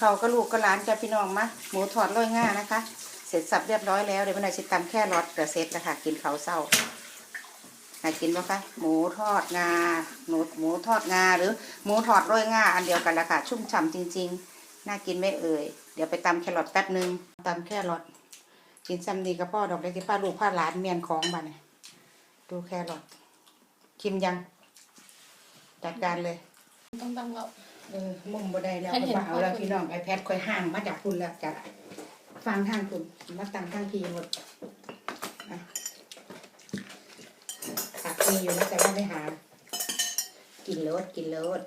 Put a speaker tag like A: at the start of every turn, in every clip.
A: ข้าก็ลูกก็ร้านจ้าพี่น้องมาหมูทอดร้อยง่านะคะ เสร็จสับเรียบร้อยแล้วเดี๋ยววันไหนชิตำแค่รอดกระเซ็ตแล้วค่ะกินข้าวเศร้าหนกินปะคะหมูทอดงาหนูหมูทอดงาหรือหมูทอดร้อยง่าอันเดียวกันละค่ะชุ่มฉ่ำจริง ๆ น่ากินไม่เอ่ยเดี๋ยวไปตำแครอทแป๊บนึงตำแครอทกินซ้ำดีกับพ่อดอกเล็กที่ป้าลูกป้าหลานเมียนของบ้านดูแครอทชิมยังจัดการเลย
B: ต้องตั้งเรา
A: เออมุมบ่ได้แล้ว
B: ให้
A: ก็
B: เห็น
A: บ่เอาแล้ว
B: ภาพ
A: พี่น้องไอแพดค่อยห่างมาจากคุณแล้วจ้ะฟังทางคุณมาตั้งทางพีหมดอะตักมีอยู่นะแต่ว่าไม่หา กินโลดกินโลด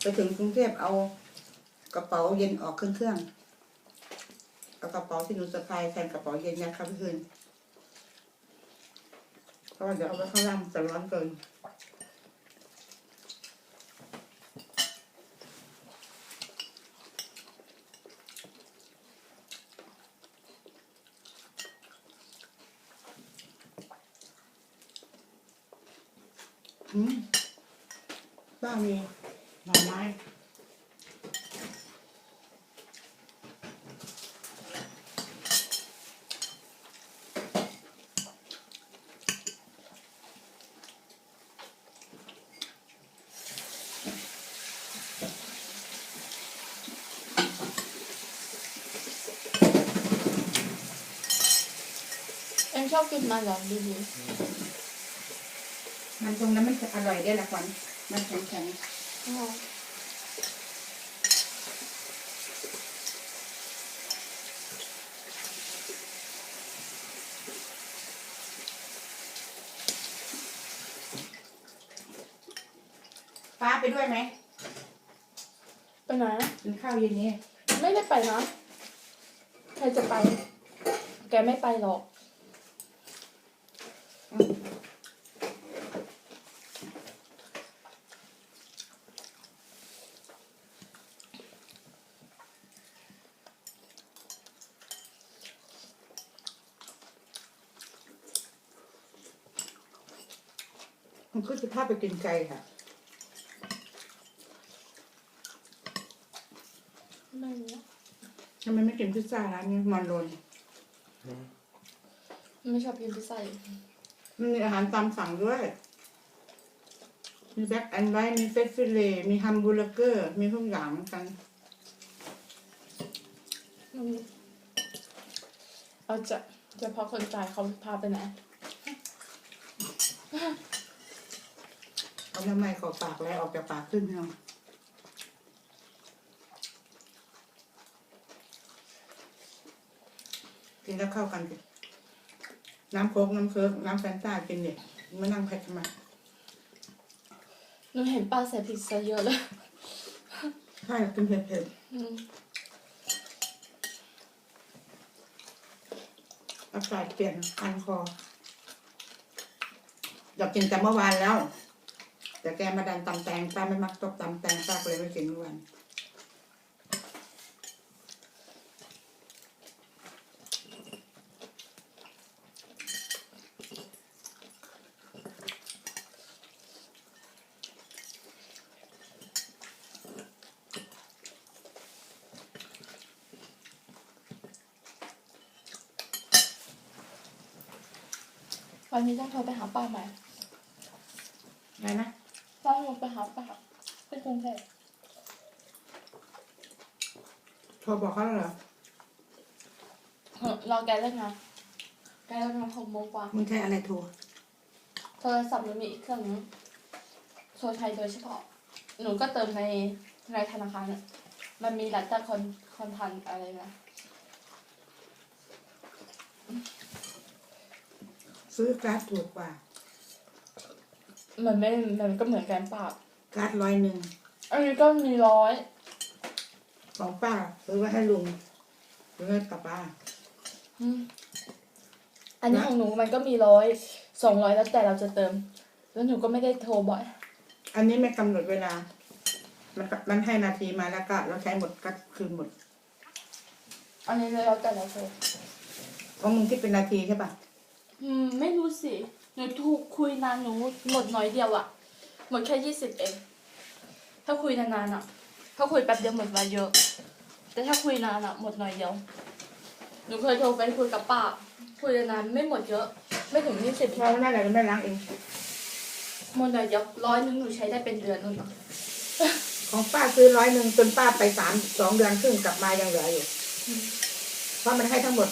A: ไปถึงกรุงเทพเอา กระเป๋าเย็นออกเครื่องเครื่องเอากระเป๋าที่หนูสะพายแทนกระเป๋าเย็นยัดเข้าไปคืนเพราะว่าเดี๋ยวเอาไปข้างล่างจะร้อนเกินอืมบ้ามีหน่อไม้
B: เอ็ม ชอบกินมันเหรอดีดี
A: มันตรงนั้นมันจะอร่อยได้ละควันมันแข็งแข็ง
B: ๆอ๋อ
A: ๆฟ้าไปด้วยไหม
B: ไปไหน
A: กินข้าวเย็นนี้
B: ไม่ได้ไปนะ ใครจะไป แกไม่ไปหรอก
A: มันก็จะพาไปกินไก่ค่ะ
B: ไม่รู้
A: ทำไมไม่กินพิซซ่าร้านนี้มอนโรน
B: ไม่ชอบกินพิซซ่าอยู่
A: มันมีอาหารตามสั่งด้วย มีแบ็กแอนด์ไวท์มีเฟสฟิเลมีฮัมบูร์เกอร์ มีทุกอย่างเหมือนกัน
B: อืมเอาจะจะพอคนจ่ายเขาพาไปไหน
A: เอาน้ำไม้ขอปากแล้วออกจากปากขึ้นพี่น้องกินแล้วเข้ากันสิน้ำโค้กน้ำเคิร์ฟน้ำแฟนต้ากินเนี่ยมานั่งแพ็คทำไม
B: หนูเห็นป้าใส่พริกซะเยอะเลย
A: ใช่กินเผ็ด
B: อืม
A: ๆอากาศเปลี่ยนคันคออยากกินแต่เมื่อวานแล้ว แต่แกมาดันตำแตงป้าไม่มักตกตำแตงป้าก็เลยไม่กินเมื่อวาน
B: วันนี้ต้องโทรไปหาป้าไหม
A: ไงนะ
B: ต้องโทร ไปหาป้าที่กรุงเทพ
A: โทรบอกเขาแล้วเหรอ
B: เออรอแกเลิกงานแกเลิกงานหกโมงกว่า
A: มึงใช้อะไรโทร
B: โทรศัพท์หนูมีอีกเครื่องนึงโทรไทยโดยเฉพาะ หนูก็เติมในในธนาคารน่ะมันมีรัตคอนคอนทันอะไรนะ
A: ซื้อการ์ดถูกกว่า
B: มันไม่ มันก็เหมือนกันเปล่า
A: การ์ดร้อยหนึ่ง
B: อันนี้ก็มีร้อย
A: ของป้าซื้อไว้ให้ลุงซื้อให้กับป้า
B: อืมอันนี้ของหนูมันก็มีร้อยสองร้อยแล้วแต่เราจะเติม แล้วหนูก็ไม่ได้โทรบ่อย
A: อันนี้ไม่กำหนดเวลา มันก็มันให้นาทีมาแล้วก็เราใช้หมดก็คืนหมด
B: อันนี้แล้วแต่เราโทร
A: ของมึงคิดเป็นนาทีใช่ปะ
B: อืม ไม่รู้สิ หนูถูกคุยนานหนูหมดน้อยเดียวอะหมดแค่ยี่สิบเอง ถ้าคุยนานๆอะถ้าคุยแป๊บเดียวหมดไปเยอะ แต่ถ้าคุยนานอะหมดน้อยเดียว หนูเคยโทรไปคุยกับป้า คุยนานไม่หมดเยอะ ไม่ถึงยี่สิบ
A: เราหน้าไหนก็ไม่ล้างเอง
B: หมดน้อยเดียวร้อยหนึงหนูใช้ได้เป็นเดือนนู่นอะ
A: ของป้าซื้อร้อยหนึ่งจนป้าไปสามสองเดือนครึ่งกลับมายังเหลืออยู่
B: อืม
A: เพราะมันให้ทั้งหมด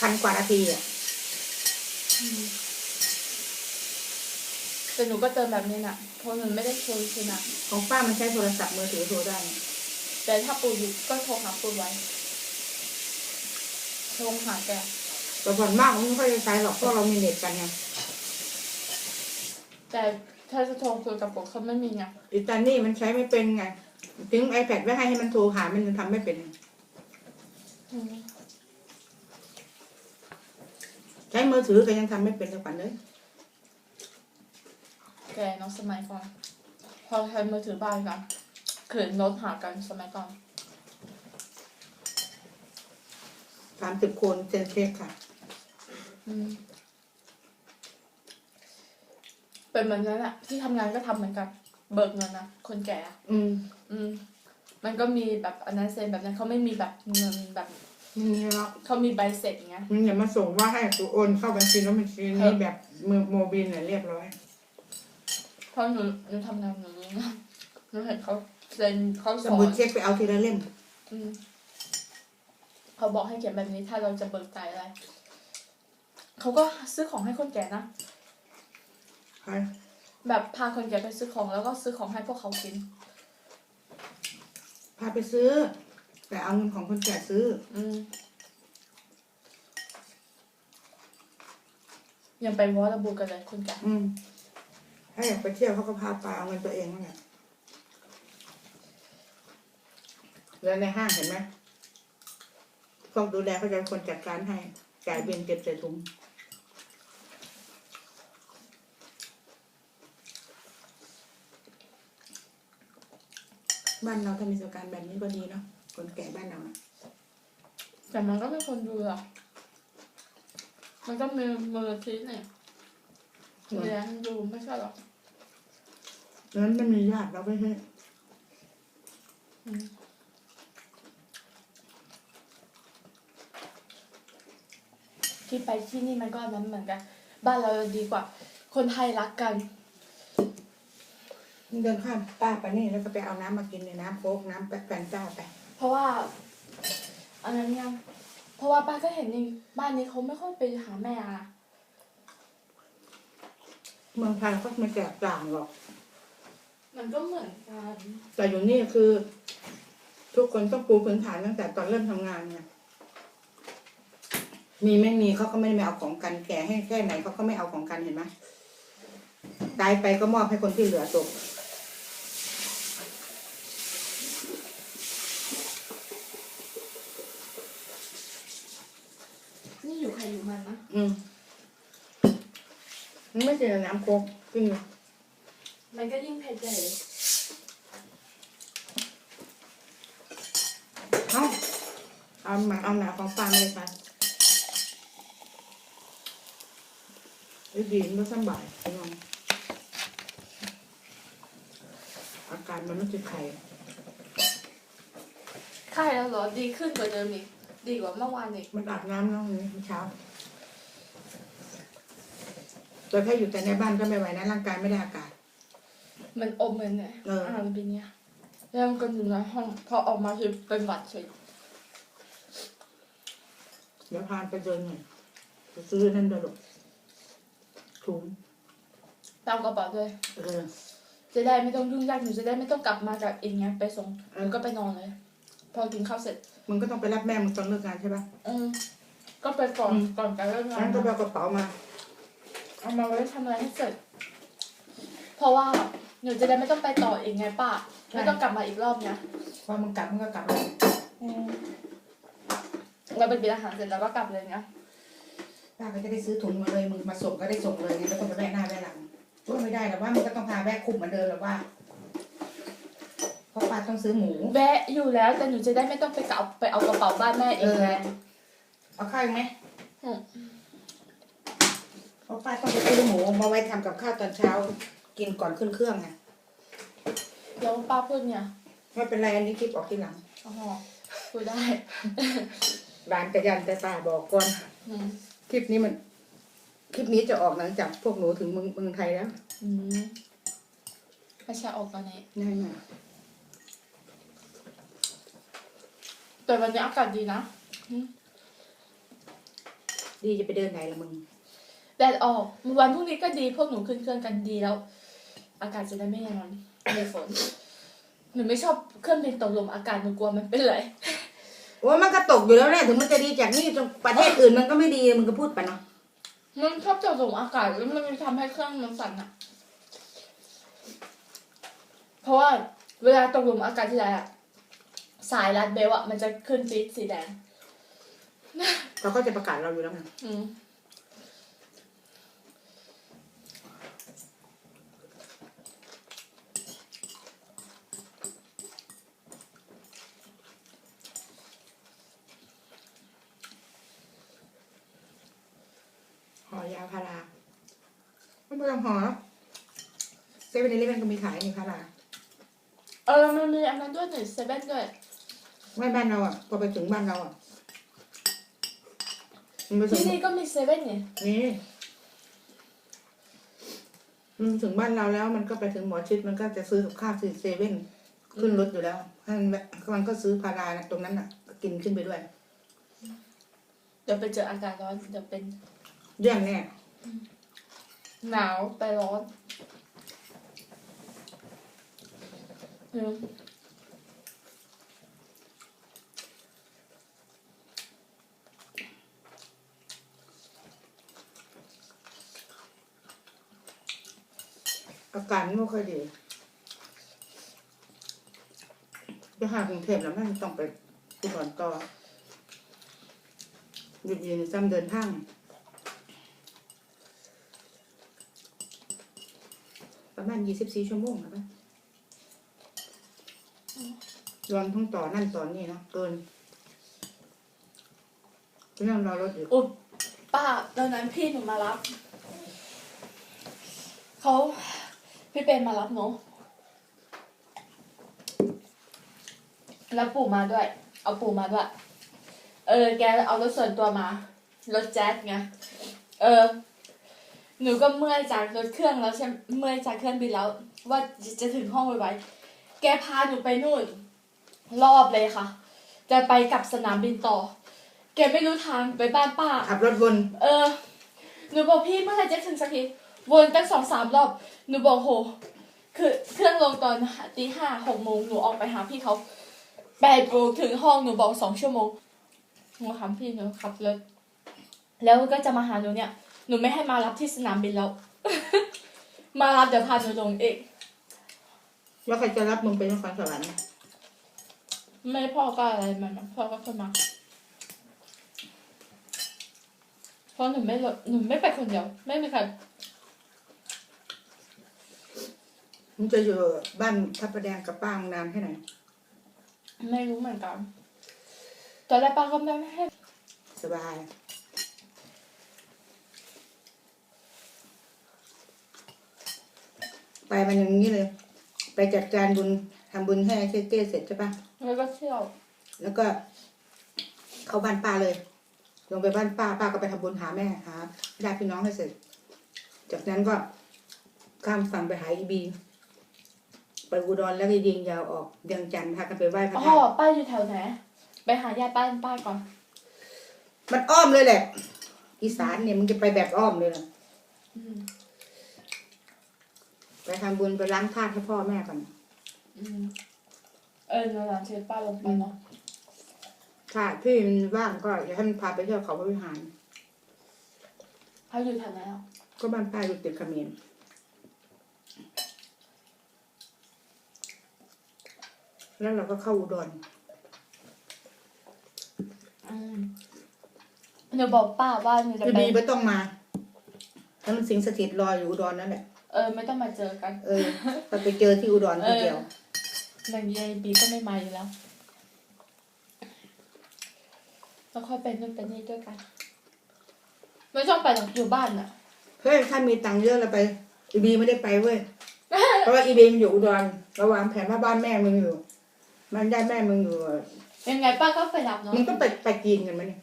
A: พันกว่านาทีอะ
B: แต่หนูก็เติมแบบนี้น่ะเพราะหนูไม่ได้โทรคืนน่ะ
A: ของป้ามันใช้โทรศัพท์มือถือโทรได้
B: แต่ถ้าปูอยู่ก็โทรหาปูไว้โทรหาแก
A: แต่ส่วนมากมันไม่ค่อยได้ใช้หรอกเพราะเรามีเน็ตกันไง
B: แต่ถ้าจะโทรคุยกับปูเขาไม่มีไง
A: อิตานี่มันใช้ไม่เป็นไงถึง iPad ไว้ให้ให้มันโทรหามันยังทำไม่เป็น
B: อืม
A: ใช้มือถือก็ยังทำไม่เป็นเลยปันเลย
B: แกเน้องสมัยก่อน พอใช้มือถือบ้านกันเขินโน้ตหากันสมัยก่อน
A: สามสิบคนเซนเค้กค่ะ
B: อืมเป็นเหมือนนั้นอะที่ทำงานก็ทำเหมือนกัน เบิกเงินนะคนแก่อะ
A: อืม
B: อืม มันก็มีแบบอันนั้นเซ็นแบบนั้นเขาไม่มีแบบเงินแบบ
A: นี่แล้ว
B: เขามีใบเสร็จอย่างเงี้ย
A: มึงอย่ามาส่งว่าให้กูโอนเข้าบัญชีแล้วบัญชีนี้แบบมือโมบิลเนี่ยเรียบร้อย
B: เพราะหนูหนูทำงานหนูรู้นะหนูเห็นเขาเซ็นเขา
A: ส
B: สอ
A: มุด
B: น
A: เช็คไปเอาทีละเล่ม
B: อืมเขาบอกให้เขียนแบบนี้ถ้าเราจะเบิกจ่ายอะไรเขาก็ซื้อของให้คนแก่นะ
A: ใคร
B: แบบพาคนแก่ไปซื้อของแล้วก็ซื้อของให้พวกเขากิน
A: พาไปซื้อ แต่เอาเงินของคนแก่ซื้อ
B: อืมยังไปวอระบูกันเลยคนแก่
A: อืม ถ้าอยากไปเที่ยวเขาก็พาไปเอาเงินตัวเองนั่นแหละแล้วในห้างเห็นไหมพวกดูแลเขาจะเป็นคนจัดการให้จ่ายบินเก็บใส่ถุงบ้านเราถ้ามีสการแบบนี้ก็ดีเนาะคนแก่บ้านเรานะ
B: แต่มันก็ไม่คนดูหรอมันก็มีมือทีเนี่ย เลี้ยงดูไม่ใช่หรอก
A: นั้นมันมีญาติเราไม่ใช่
B: อืมที่ไปที่นี่มันก็อันนั้นเหมือนกัน บ้านเราดีกว่า คนไทยรักกัน
A: เดินข้ามป้าไปนี่แล้วก็ไปเอาน้ำมากินในน้ำโค้กน้ำแฟนต้าไป
B: เพราะว่าอันนั้นยังเพราะว่าป้าก็เห็นนี่บ้านนี้เขาไม่ค่อยไปหาแม่อะ
A: เมืองไทยก็ไม่แตกต่างหรอก
B: มันก็เหมือนกัน
A: แต่อยู่นี่คือ ทุกคนต้องปูพื้นฐานตั้งแต่ตอนเริ่มทำงานไงมีไม่มีเขาก็ไม่ได้เอาของกันแก่ให้แค่ไหนเขาก็ไม่เอาของกันเห็นไหมตายไปก็มอบให้คนที่เหลือตก
B: นี่อยู่ใครอยู่มันนะ
A: อืมมัน ไม่ใช่น้ำโค้กกินอยู่
B: มันก็ยิ่งเผ็ดใหญ่เลย
A: เอาเอามาเอาหนาของปลาเลยค่ะไอ้ดีมันก็สำบายพี่น้องอาการมันไม่ใช่ไข่
B: ไข้แล้วเหรอดีขึ้นกว่าเดิมอีกดีกว่าเมื่อวานอีก
A: มันอาบน้ำแล้วนี่เช้า แต่ถ้าอยู่แต่ในบ้านก็ไม่ไหวนะร่างกายไม่ได้อากาศ
B: มันอมเหมือนไง
A: เอออ่
B: อ่านปีเนี้ยแล้วมันก็อยู่ในห้องพอออกมาคือเป็นหวัดเฉย
A: เดี๋ยวพานไปเดินหน่อยจะซื้อนั่นด้วยหรอกถุง
B: ตามกระเป๋าด้วย
A: เออ
B: จะได้ไม่ต้องยุ่งยากหนูจะได้ไม่ต้องกลับมาจากเองไงไปส่ง
A: เอ
B: ห
A: อ
B: นูก็ไปนอนเลย พอกินข้าวเสร็จ
A: มึงก็ต้องไปรับแม่มึงตอนเลิกงานใช่ปะ
B: อืมก็ไปก่อน
A: อืม
B: ก่อนการเลิกงา
A: งั้
B: น
A: นก็ไปเอากระเป๋ามา
B: เอามาไว้ทำอะไรให้เสร็จ เพราะว่าหนูจะได้ไม่ต้องไปต่อเองไงป้า
A: ใช่
B: ไม่ต้องกลับมาอีกรอบไง
A: พอมึงกลับมึงก็กลับเลย
B: อืมเราไปกินอาหารเสร็จแล้วก็กลับเลยไง
A: ป้าก็จะได้ซื้อถุงมาเลยมึงมาส่งก็ได้ส่งเลยไงไม่ต้องไปแวะหน้าแวะหลังก็ไม่ได้หรอกว่ามึงก็ต้องพาแวะคุมเหมือนเดิมหรอกว่าเพราะป้าป้าต้องซื้อหมู
B: แวะอยู่แล้วแต่หนูจะได้ไม่ต้องไปเอาไปเอากระเป๋าบ้านแม่เองไง
A: เอาข้าวอีกไหม
B: อืม
A: เพ ราะป้าต้องไปซื้อหมูมาไว้ทำกับข้าวตอนเช้า กินก่อนขึ้นเครื่องไง
B: แล้วป้าพูดเนี่ย
A: ไม่เป็นไรอันนี้คลิปออกทีหลัง
B: อ๋อพูดได้
A: ร้านกระยันแต่ป้าบอกก่อน
B: อืม
A: คลิปนี้มัน คลิปนี้จะออกหลังจากพวกหนูถึงเมืองเมืองไทยแล้ว
B: อืมไม่ใช่ออกตอนนี้
A: ง่ายมาก
B: แต่วันนี้อากาศดีนะ
A: ดีจะไปเดินไหนละมึง
B: แดดออกวันพรุ่งนี้ก็ดีพวกหนูขึ้นเครื่องกันดีแล้ว อากาศจะได้ไม่ร้อนมีฝนหนูไม่ชอบเครื่องบินตกลมอากาศหนูกลัวมันเป็นไร
A: โอ้มันก็ตกอยู่แล้วแหละถึงมันจะดีจากนี่จนประเทศอื่นมันก็ไม่ดีมึงก็พูดไปเนาะ
B: มันชอบตกลมอากาศแล้วมันทำให้เครื่องมันสั่นอะเพราะว่าเวลาตกลมอากาศที่ไรอะสายรัดเบลอะมันจะขึ้นฟีดสีแดง
A: เขาก็จะประกาศเราอยู่แล้วไง
B: อืม
A: ห่อยาพารา ไม่ต้องห่อหรอกเซเว่นอีเลฟเว่นก็มีขายนี่พารา
B: เออมันมีอันนั้นด้วยหนึ่งเซเว่นด้วย
A: ไม่บ้านเราอะพอไปถึงบ้านเราอะมันไปถึง
B: ที่นี่ก็มีเซเว่นเนี่ย
A: นี่มันถึงบ้านเราแล้วมันก็ไปถึงหมอชิดมันก็จะซื้อกับข้าวซื้อเซเว่นขึ้นรถอยู่แล้วมันมันก็ซื้อพารานะตรงนั้นอะก็กินขึ้นไปด้วย
B: เดี๋ยวไปเจออากาศร้อนเดี๋ยวเป็น
A: เรื่องแน่
B: หนาวไปร้อนอืม
A: อาการไม่ค่อยดีจะหากรุงเทพแล้วมันต้องไปอุดรต่อหยุดยืนจำเดินทางประมา ณยี่สิบสี่ชั่วโมงนะปะรวมทั้งต่อนั่นต่อนี่เนาะเกินก็ยังรอรถอยู่
B: อุ๊ยป้าตอนนั้นพี่หนูมารับ เขาพี่เป็นมารับหนูแล้วปู่มาด้วย เอาปู่มาด้วย เออ แกเอารถส่วนตัวมา รถแจ๊สไง เออ หนูก็เมื่อยจากรถเครื่องแล้วใช่เมื่อยจากเครื่องบินแล้ว ว่าจะถึงห้องไวๆแกพาหนูไปนู่น รอบเลยค่ะ จะไปกลับสนามบินต่อ แกไม่รู้ทางไปบ้านป้า
A: ขับรถวน
B: เออ หนูบอกพี่เมื่อไหร่จะถึงสักที วนตั้งสองสามรอบ หนูบอกโห คือเครื่องลงตอนตีห้าหกโมงหนูออกไปหาพี่เขาแปดโมงถึงห้องหนูบอกสองชั่วโมงหนูถามพี่หนูขับรถแล้วก็จะมาหาหนูเนี่ย หนูไม่ให้มารับที่สนามบินแล้ว มารับเดี๋ยวพาหนูลงเอง
A: แล้วใครจะรับมึงไปนครสวรรค์
B: ไม่พ่อก็อะไรมันนะพ่อก็คนมาเพราะหนูไม่รถหนูไม่ไปคนเดียว ไม่มีใคร
A: มึงจะอยู่บ้านทับประแดงกับป้างนานแค่ไหน
B: ไม่รู้เหมือนกันตอนแรกป้าก็ไม่ให้
A: สบาย ไปมันอย่างนี้เลย ไปจัดการบุญทำบุญให้เจ๊เจ๊เสร็จใช่ปะ
B: แล้วก็เที่ยว
A: แล้วก็ เข้าบ้านป้าเลย ลงไปบ้านป้าป้าก็ไปทำบุญหาแม่หาญาติพี่น้องให้เสร็จ จากนั้นก็ข้ามฝั่งไปหาอีบีไปอุดรแล้วก็ยิงยาวออกเวียงจันทร์พากันไปไหว้พระ
B: อ๋อ
A: ธาตุ
B: ป้าอยู่แถวไหน ไปหาญาติบ้านป้าก่อน
A: มันอ้อมเลยแหละ อีสานเนี่ยมึงจะไปแบบอ้อมเลยนะ
B: อืม
A: ไปทำบุญไปล้างธาตุให้พ่อแม่ก่อน
B: อืมเออหนูหลังเชิญป้าลงไปเนาะ
A: ถ้าพี่มันว่างก็อย่าให้มันพาไปเที่ยวเขาพระวิหาร
B: เขาอยู่แถวไหนอะ
A: ก็บ้านป้าอยู่ติดเขมรแล้วเราก็เข้าอุดร
B: อืมหนูบอกป้าว่าหนูจะ
A: พี่
B: ไป
A: บีไม่ต้องมาแล้วมันสิงสถิตรออยู่อุดรนั่นแหละ
B: เออ ไม่ต้องมาเจอกัน
A: เออพอไปเจอที่อุดรทีเดียว
B: เหนังยายบีก็ไม่มาอยู่แล้วแล้วค่อยไปนู่นไปนี่ด้วยกัน ไม่ต้องไปหรอกอยู่บ้านน่ะ
A: เฮ้ยถ้ามีตังค์เยอะเราไป อีบีไม่ได้ไปเว้ย เพราะว่าอีบีมันอยู่อุดรเราวางแผนว่าบ้านแม่มึงอยู่ มันได้แม่มึงอยู่
B: ยังไงป้าก็ไปรับเนาะ
A: มึงก็ไปไปจีนกันไหมเนี่ย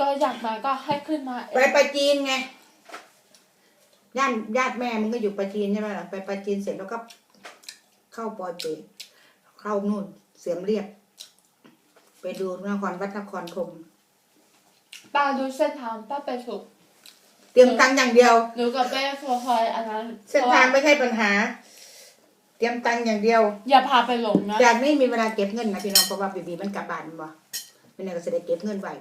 B: ก็อยากมาก็ให้ขึ้นมาเอ
A: ไป
B: ง
A: ไปจีนไงญาติญาติแม่มึงก็อยู่ไปจีนใช่ไหมล่ะไปไปจีนเสร็จแล้วก็ เข้าปอยเปรตเข้านู่นเสียมเรียบ ไปดูนครวัดนครธม
B: ป้าดูเส้นทางป้าไปถูก
A: เตรียมตังค์อย่างเดียว
B: หนูกับแม่คคอยอันนั้น
A: เส้นทางไม่ใช่ปัญหา เตรียมตังค์อย่างเดียว
B: อย่าพาไปหลงนะ
A: จากนี้มีเวลาเก็บเงินนะพี่น้องเพราะว่าบีบีมันกลับบ้านบ่ไม่น่าก็จะได้เก็บเงินไว้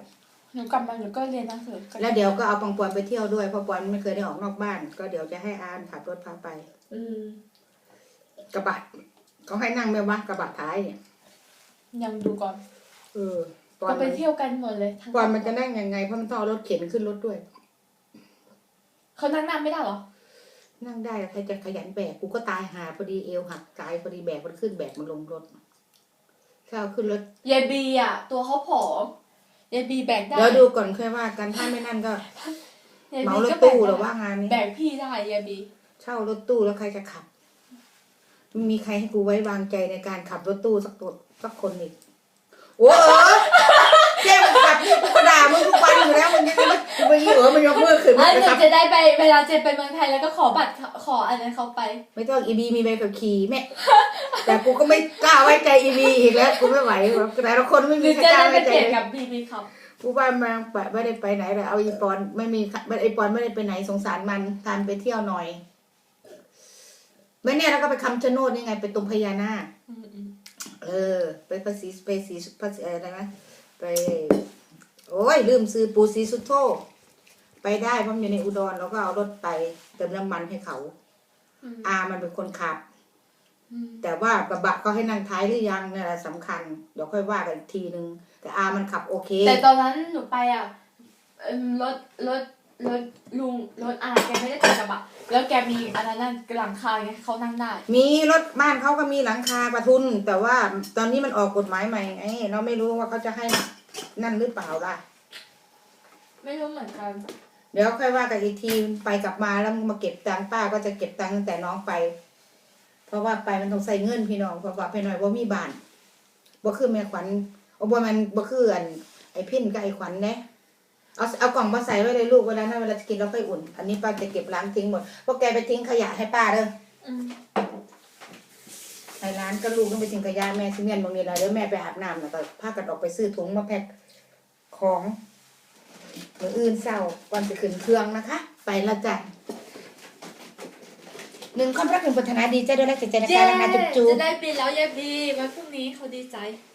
B: หนูกลับมาหนูก็เรียนหนังสือกัน
A: แล้วเดี๋ยวก็เอาปังปอนไปเที่ยวด้วยเพราะปอนไม่เคยได้ออกนอกบ้าน ก็เดี๋ยวจะให้อานขับรถพาไป
B: อืม
A: กระบะเขาให้นั่งไหมวะกระบะท้ายเนี่ย
B: ยังดูก่อน
A: เออปอ
B: ก็
A: น
B: ไป
A: มัน
B: เที่ยวกันหมดเลยทั้ง
A: ปอนมันจะนั่งยังไงเพราะมันต้องเอารถเข็นขึ้นรถด้วย
B: เขานั่งหน้าไม่ได้เหรอ
A: นั่งได้ใครจะขยันแบกกูก็ตายหาพอดีเอวหักตายพอดีแบกมันขึ้นแบกมันลงรถถ้าเอาขึ้นรถ
B: ยายบีอะ ตัวเขาผอม ยายบีแบกได้
A: เดี๋ยวดูก่อนค่อยว่ากันถ้าไม่นั่นก็
B: ยาย
A: เหมา
B: บี
A: รถ
B: ก็แบ
A: ตู้
B: ก
A: หรือ
B: ได้
A: ว่างานนี้
B: แบกพี่ได้ยายบี
A: เช่ารถตู้แล้วใครจะขับไม่มีใครให้กูไว้วางใจในการขับรถตู้สักตัวสักคนอีกโอ้เออแจ้งขับนี่
B: ได้ไปเวลาเจนไปเมืองไทยแล้วก็ขอบัตรขออันนั้นเขาไป
A: ไม่ต้องอีบีมีใบขับขี่แม่ แต่กูก็ไม่กล้าไว้ใจอีบีอีกแล้วกูไม่ไหวแบบแต่ละคนไม่
B: ห
A: มี
B: รือ
A: ใคร
B: จะ
A: กล้า
B: ได้ไป
A: ไว้ใจ
B: เปลี่ยน
A: เลย
B: กับบีบีครับ
A: กูว่ามาปะไม่ได้ไปไหนเลยเอาอีปอนไม่มีไอปอนไม่ได้ไปไหนสงสารมันทานไปเที่ยวหน่อยเมื่อเนี่ยเราก็ไปคำชะโนดนี่ไงไปตรงพญานาค
B: อืมอืม
A: เออไปภาษีไปสีภาษีอะไรนะไป โอ้ยลืมซื้อปูสีสุดโท ไปได้เพราะมันอยู่ในอุดรเราก็เอารถไปเติมน้ำมันให้เขา
B: อืม
A: อามันเป็นคนขับ
B: อืม
A: แต่ว่ากระบะเขาให้นั่งท้ายหรือยังนี่นแหละสำคัญ เดี๋ยวค่อยว่ากันอีกทีนึง แต่อามันขับโอเค
B: แต่ตอนนั้นหนูไปอะเอิ่มรถรถรถลุงรถอาแกไม่ได้ติดกระบะแล้วแกมีอันนั้นน่ะหลังคาไงเขานั่งได้
A: มีรถบ้านเขาก็มีหลังคาประทุน แต่ว่าตอนนี้มันออกกฎหมายใหม่ไงเราไม่รู้ว่าเขาจะให้นั่นหรือเปล่าล่ะ
B: ไม่รู้เหมือนกัน
A: เดี๋ยวค่อยว่ากันอีกทีไปกลับมาแล้วมาเก็บตังค์ป้าก็จะเก็บตังค์ตั้งแต่น้องไป เพราะว่าไปมันต้องใส่เงินพี่น้องเพราะว่าไปหน่อยว่ามีบ้านบ่คือแม่ขวัญเอาบ่มันบ่คืออันไอ้พินกับไอ้ขวัญเนะเอาเอากล่องมาใส่ไว้เลยลูกเวลานั้นเวลาจะกินเราค่อยอุ่น อันนี้ป้าจะเก็บล้างทิ้งหมดเพราะแกไปทิ้งขยะให้ป้าเด้อ
B: อืม
A: ไอ้ร้านก็ลูกต้องไปทิ้งขยะแม่ซิเมียนบางทีนะเดี๋ยวแม่ไปอาบน้ำแล้วก็พากันออกไปซื้อถุงมาแพ็คของ มืออื่นเศร้าก่อนจะขึ้นเครื่องนะคะ ไปและจ้ะหนึ่งความรักหนึ่งปรารถนาดีใจด้วยและใจใจนะ
B: เจ๊
A: คะแล้วนะจุ๊บจุ๊บ
B: จะได้บินแล้วยายบีวันพรุ่งนี้เขาดีใจ
A: เ